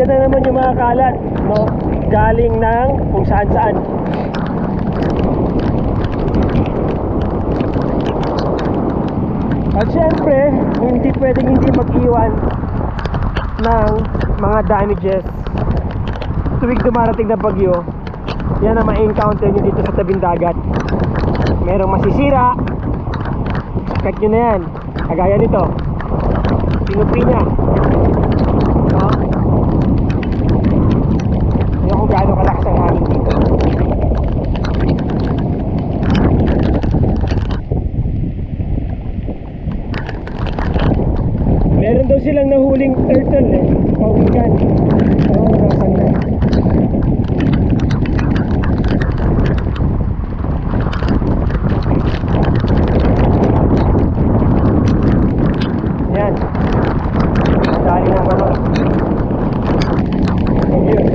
Andyan na naman yung mga kalat, no? Galing ng kung saan saan. At syempre, hindi pwedeng hindi mag-iwan ng mga damages tuwing dumarating na bagyo. Yan ang ma-encounter nyo dito sa tabing dagat. Merong masisira. Check nyo na yan. Kagaya nito. Pinupi niya. No? Hindi kung gaano kalakas ang hangin dito. Meron daw silang nahuling turtle eh. Pawikan. Pero nasan na. Yan. Dali ng ano. Ayun.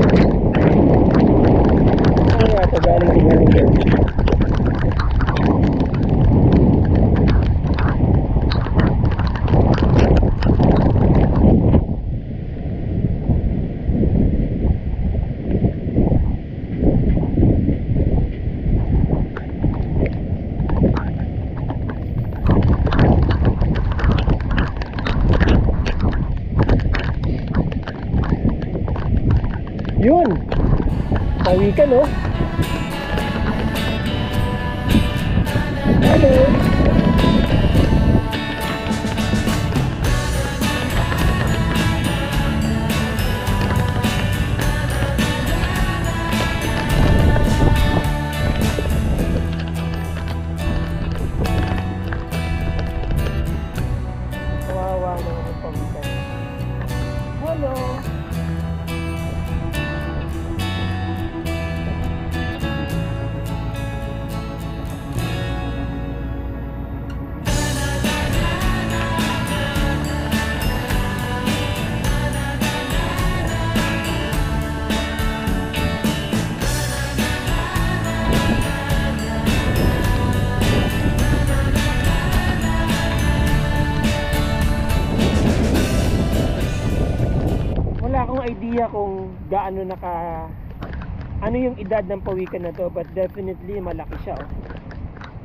Ano nga ito galing din galing din. Yun. Tawi ka no? Hello. Idea kung gaano naka ano yung edad ng pawikan na to but definitely malaki siya oh.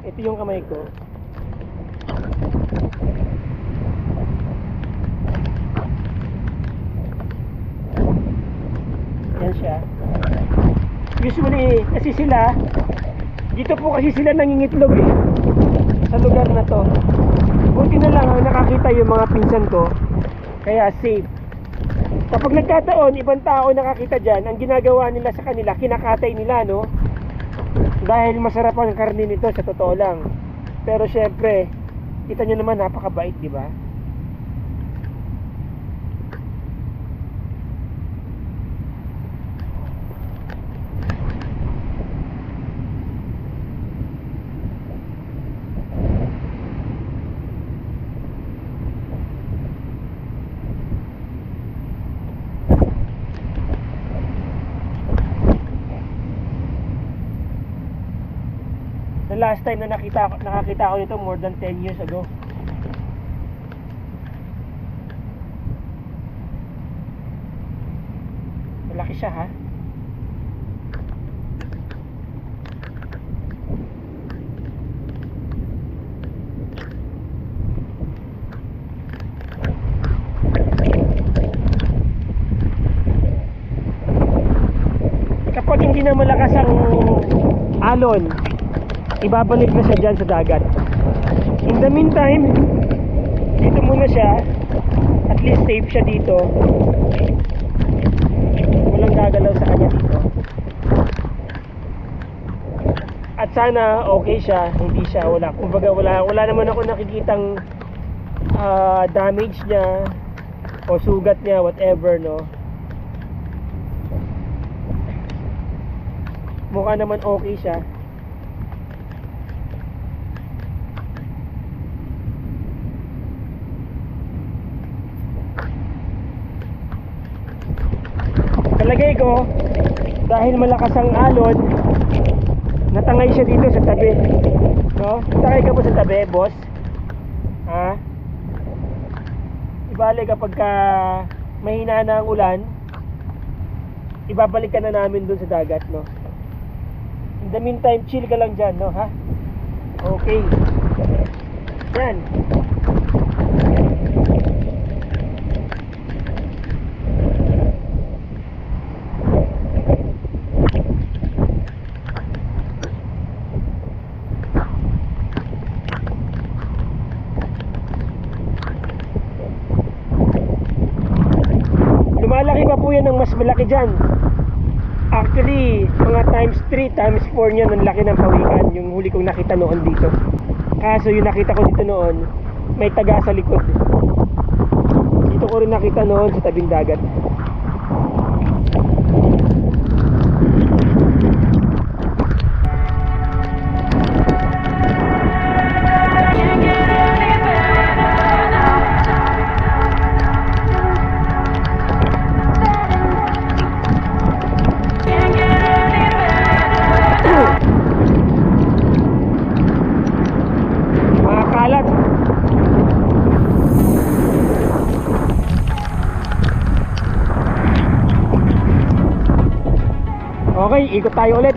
ito yung kamay ko. Yan siya. Usually kasi sila dito po kasi sila nangingitlog eh sa lugar na to. Buti na lang ang nakakita yung mga pinsan ko. Kaya safe Kapag nagkataon, ibang tao nakakita dyan, ang ginagawa nila sa kanila, kinakatay nila, no? Dahil masarap ang karne nito, sa totoo lang. Pero syempre, kita nyo naman, napakabait, di ba? The last time na nakita ko- nakakita ko nito more than 10 years ago. Malaki siya ha. Kapag hindi na malakas ang alon, ibabalik na siya dyan sa dagat. In the meantime, dito muna siya. At least safe siya dito. Walang gagalaw sa kanya dito. At sana okay siya, hindi siya wala. Kumbaga wala wala naman ako nakikitang ah, damage niya o sugat niya whatever no. Mukha naman okay siya. Palagay dahil malakas ang alon, natangay siya dito sa tabi. No? Natangay ka po sa tabi, boss? Ha? Ibali kapag ka mahina na ang ulan, ibabalik ka na namin dun sa dagat, no? In the meantime, chill ka lang dyan, no, ha? Okay. Yan. Pa po yan ng mas malaki dyan. Actually, mga times 3, times 4 niyan ang laki ng pawikan. Yung huli kong nakita noon dito. Kaso yung nakita ko dito noon, may taga sa likod. Dito ko rin nakita noon sa tabing dagat. Ikot tayo ulit.